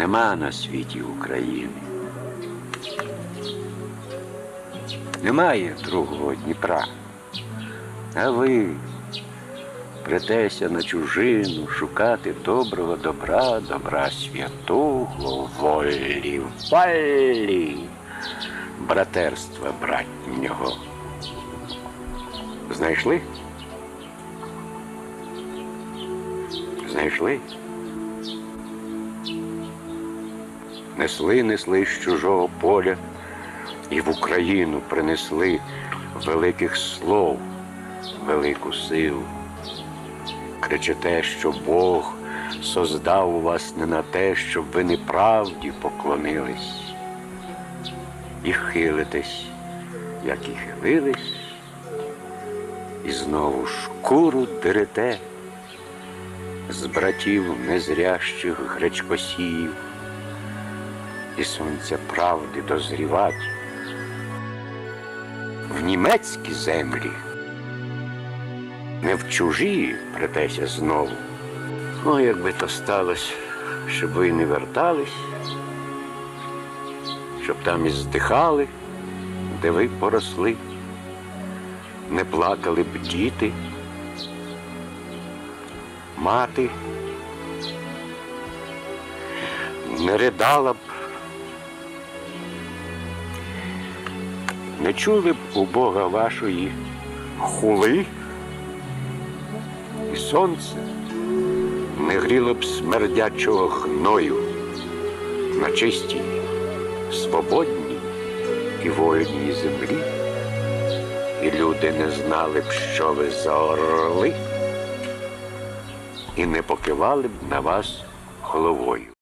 Нема на світі України. Немає другого Дніпра. А ви претеся на чужину шукати доброго добра, добра святого, волі, волі, братерства братнього. Знайшли? Знайшли? Несли, несли з чужого поля і в Україну принесли великих слов, велику силу. Кричите, що Бог создав вас не на те, щоб ви неправді поклонились. І хилитесь, як і хилились, і знову шкуру дерете з братів незрящих гречкосіїв, і сонця правди дозрівать в німецькі землі, не в чужі претеся знову. О, якби то сталося, щоб ви не вертались, щоб там і здихали, де ви поросли, не плакали б діти, мати, не ридала б, не чули б у Бога вашої хули, і сонце не гріло б смердячого гною на чистій, свободній і вольній землі, і люди не знали б, що ви за орли, і не покивали б на вас головою.